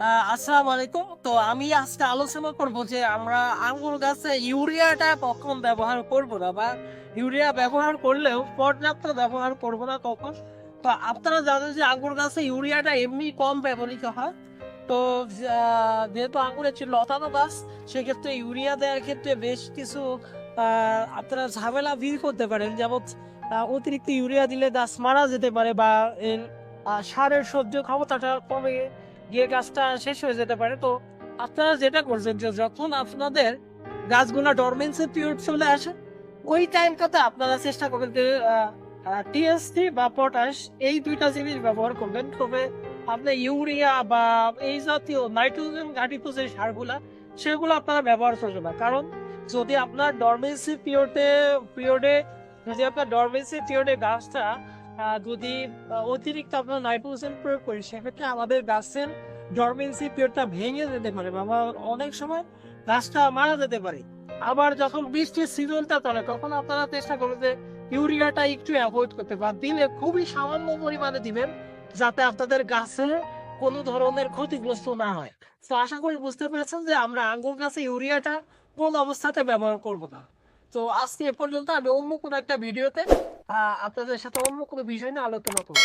আসসালামু আলাইকুম। তো আমি আজকে আলোচনা করব যে আমরা আঙ্গুর গাছে ইউরিয়াটা কখন ব্যবহার করব না বা ইউরিয়া ব্যবহার করলেও পর্যাপ্ত ব্যবহার করব না কখন। তো আপনারা জানেন যে আঙ্গুর গাছে ইউরিয়াটা এমনি কম ব্যবহৃত হয়। তো যেহেতু আঙ্গুর হচ্ছে লতানো গাছ, সেক্ষেত্রে ইউরিয়া দেওয়ার ক্ষেত্রে বেশ কিছু আপনারা ঝামেলা ভিড় করতে পারেন। যেমন অতিরিক্ত ইউরিয়া দিলে গাছ মারা যেতে পারে বা সারের সহ্য ক্ষমতাটা কমে গিয়ে গাছটা শেষ হয়ে যেতে পারে। তো আপনারা যেটা করছেন যে যখন আপনাদের গাছগুলা ডরমেন্সি পিরিয়ড চলে আসে, ওই টাইমটাতে আপনারা চেষ্টা করবেন যে টিএসসি বা পটাশ এই দুইটা জিনিস ব্যবহার করবেন। তবে আপনি ইউরিয়া বা এই জাতীয় নাইট্রোজেন ঘাটিত যে সারগুলা, সেগুলো আপনারা ব্যবহার করবেন না। কারণ যদি আপনার ডরমেন্সি পিরিয়ডে পিরিয়ডে যদি আপনার ডরমেন্সি পিরিয়ডে গাছটা যদি অতিরিক্ত আপনার নাইট্রোজেন প্রয়োগ করি সেক্ষেত্রে আমাদের গাছের ডরমেন্সি পিরিয়ডটা ভেঙে যেতে পারে বা অনেক সময় গাছটা মারা যেতে পারে। আবার যখন বৃষ্টির সিজনটা চলে, তখন আপনারা চেষ্টা করবেন যে ইউরিয়াটা একটু অ্যাভয়েড করতে বা দিলে খুবই সামান্য পরিমাণে দিবেন যাতে আপনাদের গাছে কোনো ধরনের ক্ষতিগ্রস্ত না হয়। তো আশা করি বুঝতে পেরেছেন যে আমরা আঙ্গুর গাছে ইউরিয়াটা কোন অবস্থাতে ব্যবহার করব না। তো আজকে এ পর্যন্ত, আমি অন্য কোনো একটা ভিডিওতে আপনাদের সাথে অন্য কোনো বিষয় নিয়ে আলোচনা করব।